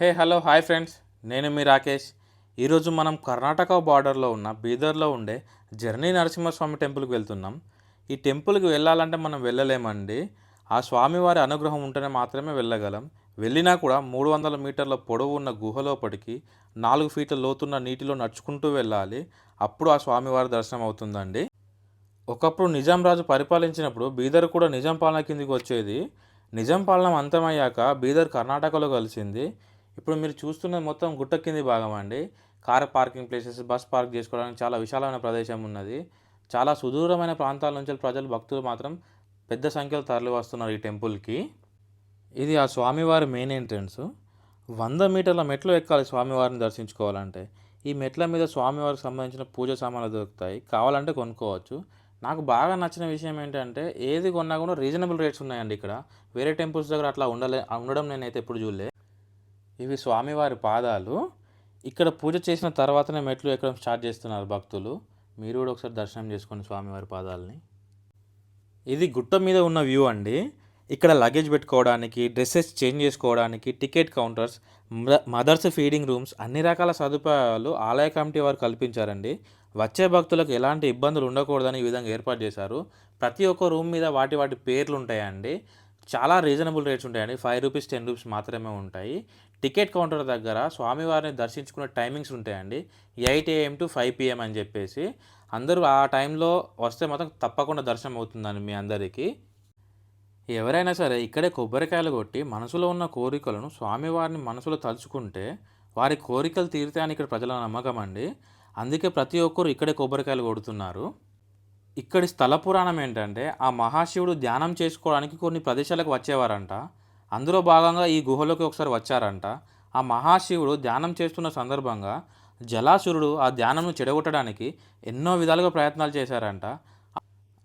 Hey hello hi friends. నేను మీ రాకేష్. ఈరోజు మనం కర్ణాటక బార్డర్లో ఉన్న బీదర్లో ఉండే జర్నీ నరసింహస్వామి టెంపుల్కి వెళ్తున్నాం. ఈ టెంపుల్కి వెళ్ళాలంటే మనం వెళ్ళలేమండి. ఆ స్వామివారి అనుగ్రహం ఉంటేనే మాత్రమే వెళ్ళగలం. వెళ్ళినా కూడా మూడు వందల మీటర్ల పొడవు ఉన్న గుహలోపటికి నాలుగు ఫీట్ల లోతున్న నీటిలో నడుచుకుంటూ వెళ్ళాలి. అప్పుడు ఆ స్వామివారి దర్శనం అవుతుందండి. ఒకప్పుడు నిజాం రాజు పరిపాలించినప్పుడు బీదర్ కూడా నిజాం పాలన కిందికి వచ్చేది. నిజాం పాలన అంతమయ్యాక బీదర్ కర్ణాటకలో కలిసింది. ఇప్పుడు మీరు చూస్తున్నది మొత్తం గుట్ట కింది భాగం అండి. Car parking places bus park చేసుకోవడానికి చాలా విశాలమైన ప్రదేశం ఉన్నది. చాలా సుదూరమైన ప్రాంతాల నుంచి ప్రజలు భక్తులు మాత్రం పెద్ద సంఖ్యలో తరలి వస్తున్నారు ఈ టెంపుల్కి ఇది ఆ స్వామివారి మెయిన్ ఎంట్రన్స్. వంద మీటర్ల మెట్లు ఎక్కాలి స్వామివారిని దర్శించుకోవాలంటే. ఈ మెట్ల మీద స్వామివారికి సంబంధించిన పూజ సామాన్లు దొరుకుతాయి. కావాలంటే కొనుక్కోవచ్చు. నాకు బాగా నచ్చిన విషయం ఏంటంటే ఏది కొన్నా కూడా రీజనబుల్ రేట్స్ ఉన్నాయండి ఇక్కడ. వేరే టెంపుల్స్ దగ్గర అట్లా ఉండలే ఉండడం నేనైతే ఎప్పుడు చూడలే. ఇవి స్వామివారి పాదాలు. ఇక్కడ పూజ చేసిన తర్వాతనే మెట్లు ఎక్కడం స్టార్ట్ చేస్తున్నారు భక్తులు. మీరు కూడా ఒకసారి దర్శనం చేసుకోండి స్వామివారి పాదాలని. ఇది గుట్ట మీద ఉన్న వ్యూ అండి. ఇక్కడ లగేజ్ పెట్టుకోవడానికి డ్రెస్సెస్ చేంజ్ చేసుకోవడానికి ticket counters mothers feeding rooms అన్ని రకాల సదుపాయాలు ఆలయ కమిటీ వారు కల్పించారండి. వచ్చే భక్తులకు ఎలాంటి ఇబ్బందులు ఉండకూడదని ఈ విధంగా ఏర్పాటు చేశారు. ప్రతి ఒక్క రూమ్ మీద వాటి వాటి పేర్లు ఉంటాయండి. చాలా రీజనబుల్ రేట్స్ ఉంటాయండి. ఫైవ్ రూపీస్ టెన్ రూపీస్ మాత్రమే ఉంటాయి. టికెట్ కౌంటర్ దగ్గర స్వామివారిని దర్శించుకునే టైమింగ్స్ ఉంటాయండి. Eight AM to five PM అని చెప్పేసి. అందరూ ఆ టైంలో వస్తే మాత్రం తప్పకుండా దర్శనం అవుతుందండి మీ అందరికీ. ఎవరైనా సరే ఇక్కడే కొబ్బరికాయలు కొట్టి మనసులో ఉన్న కోరికలను స్వామివారిని మనసులో తలుచుకుంటే వారి కోరికలు తీరుతాయని ఇక్కడ ప్రజల నమ్మకం అండి. అందుకే ప్రతి ఒక్కరు ఇక్కడే కొబ్బరికాయలు కొడుతున్నారు. ఇక్కడి స్థల పురాణం ఏంటంటే ఆ మహాశివుడు ధ్యానం చేసుకోవడానికి కొన్ని ప్రదేశాలకు వచ్చేవారంట. అందులో భాగంగా ఈ గుహలోకి ఒకసారి వచ్చారంట. ఆ మహాశివుడు ధ్యానం చేస్తున్న సందర్భంగా జలాసురుడు ఆ ధ్యానంను చెడగొట్టడానికి ఎన్నో విధాలుగా ప్రయత్నాలు చేశారంట.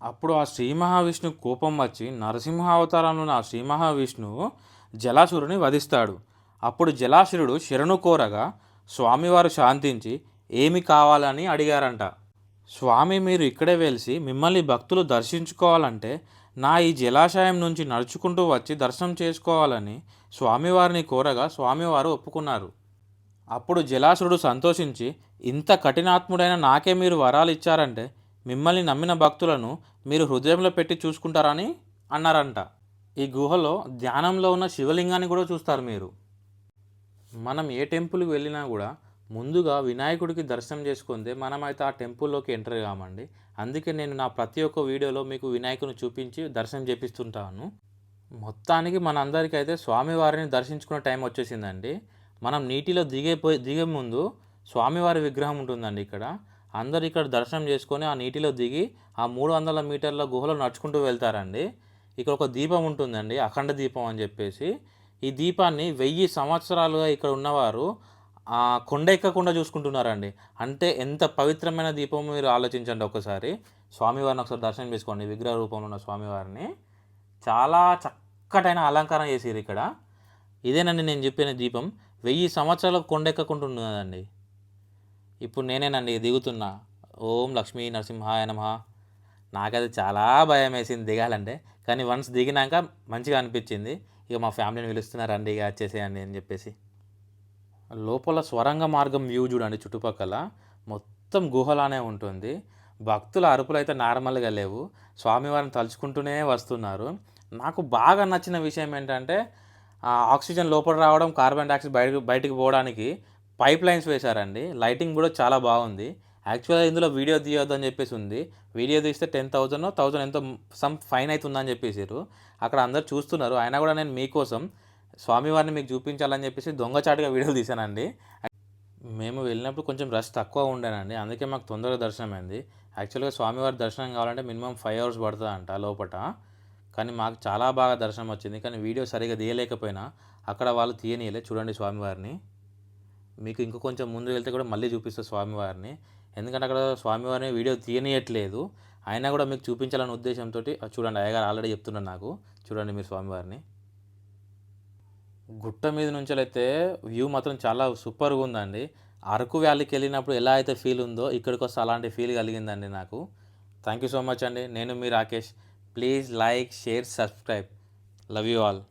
అప్పుడు ఆ శ్రీ మహావిష్ణు కోపం వచ్చి నరసింహ అవతారంలో ఆ శ్రీ మహావిష్ణువు జలాసురుని వధిస్తాడు. అప్పుడు జలాసురుడు శరణు కోరగా స్వామివారు శాంతించి ఏమి కావాలని అడిగారంట. స్వామి మీరు ఇక్కడే వెలిసి మిమ్మల్ని భక్తులు దర్శించుకోవాలంటే నా ఈ జలాశయం నుంచి నడుచుకుంటూ వచ్చి దర్శనం చేసుకోవాలని స్వామివారిని కోరగా స్వామివారు ఒప్పుకున్నారు. అప్పుడు జలాసురుడు సంతోషించి ఇంత కఠినాత్ముడైన నాకే మీరు వరాలు ఇచ్చారంటే మిమ్మల్ని నమ్మిన భక్తులను మీరు హృదయంలో పెట్టి చూసుకుంటారని? అన్నారంట. ఈ గుహలో ధ్యానంలో ఉన్న శివలింగాన్ని కూడా చూస్తారు మీరు. మనం ఏ టెంపుల్కి వెళ్ళినా కూడా ముందుగా వినాయకుడికి దర్శనం చేసుకుంటే మనమైతే ఆ టెంపుల్లోకి ఎంటర్ కామండి అందుకే నేను నా ప్రతి ఒక్క వీడియోలో మీకు వినాయకుని చూపించి దర్శనం చేపిస్తుంటాను. మొత్తానికి మనందరికీ అయితే స్వామివారిని దర్శించుకునే టైం వచ్చేసిందండి. మనం నీటిలో దిగేపోయి దిగే ముందు స్వామివారి విగ్రహం ఉంటుందండి ఇక్కడ. అందరు ఇక్కడ దర్శనం చేసుకొని ఆ నీటిలో దిగి ఆ మూడు వందల మీటర్ల గుహలో నడుచుకుంటూ వెళ్తారండి. ఇక్కడ ఒక దీపం ఉంటుందండి అఖండ దీపం అని చెప్పేసి. ఈ దీపాన్ని వెయ్యి సంవత్సరాలుగా ఇక్కడ ఉన్నవారు కొండ ఎక్కకుండా చూసుకుంటున్నారండి. అంటే ఎంత పవిత్రమైన దీపం మీరు ఆలోచించండి ఒకసారి. స్వామివారిని ఒకసారి దర్శనం చేసుకోండి విగ్రహ రూపంలో ఉన్న స్వామివారిని. చాలా చక్కటైన అలంకారం చేసారు ఇక్కడ. ఇదేనండి నేను చెప్పిన దీపం. వెయ్యి సంవత్సరాలకు కొండ ఎక్కకుంటున్నదండి ఇప్పుడు నేనేనండి దిగుతున్నా. ఓం లక్ష్మీ నరసింహాయ నమ. నాకైతే చాలా భయం వేసింది దిగాలంటే. కానీ వన్స్ దిగినాక మంచిగా అనిపించింది. ఇక మా ఫ్యామిలీని పిలుస్తున్నారండి ఇక వచ్చేసేయండి అని చెప్పేసి. లోపల స్వరంగ మార్గం వ్యూ చూడండి చుట్టుపక్కల. మొత్తం గుహలానే ఉంటుంది. భక్తుల అరుపులు అయితే నార్మల్గా లేవు. స్వామివారిని తలుచుకుంటూనే వస్తున్నారు. నాకు బాగా నచ్చిన విషయం ఏంటంటే ఆక్సిజన్ లోపల రావడం కార్బన్ డైఆక్సైడ్ బయట బయటికి పోవడానికి పైప్ లైన్స్ వేశారండి. లైటింగ్ కూడా చాలా బాగుంది. యాక్చువల్గా ఇందులో వీడియో తీయొద్దని చెప్పేసి ఉంది. వీడియో తీస్తే టెన్ థౌజండ్ థౌజండ్ ఎంతో సమ్ ఫైన్ అవుతుందని చెప్పేసారు. అక్కడ అందరు చూస్తున్నారు. అయినా కూడా నేను మీకోసం స్వామివారిని మీకు చూపించాలని చెప్పేసి దొంగచాటుగా వీడియో తీశానండి. మేము వెళ్ళినప్పుడు కొంచెం రష్ తక్కువ ఉండేనండి. అందుకే మాకు తొందరగా దర్శనం అయింది. యాక్చువల్గా స్వామివారి దర్శనం కావాలంటే మినిమం ఫైవ్ అవర్స్ పడుతుందంట లోపల కానీ మాకు చాలా బాగా దర్శనం వచ్చింది. కానీ వీడియో సరిగా తీయలేకపోయినా అక్కడ వాళ్ళు తీయనీయలే చూడండి స్వామివారిని. మీకు ఇంకా కొంచెం ముందు వెళ్తే కూడా మళ్ళీ చూపిస్తా స్వామివారిని. ఎందుకంటే అక్కడ స్వామివారిని వీడియో తీయనీయట్లేదు. అయినా కూడా మీకు చూపించాలనే ఉద్దేశంతో చూడండి అయ్యగారు ఆల్రెడీ చెప్తున్నాను నాకు. చూడండి మీరు స్వామివారిని. గుట్ట మీద నుంచి అయితే వ్యూ మాత్రం చాలా సూపర్గా ఉందండి అరకు వ్యాలీకి వెళ్ళినప్పుడు ఎలా అయితే ఫీల్ ఉందో ఇక్కడికి వస్తే అలాంటి ఫీల్ కలిగిందండి నాకు. థ్యాంక్ యూ సో మచ్ అండి. నేను మీ Rakesh. Please like share subscribe. Love you all.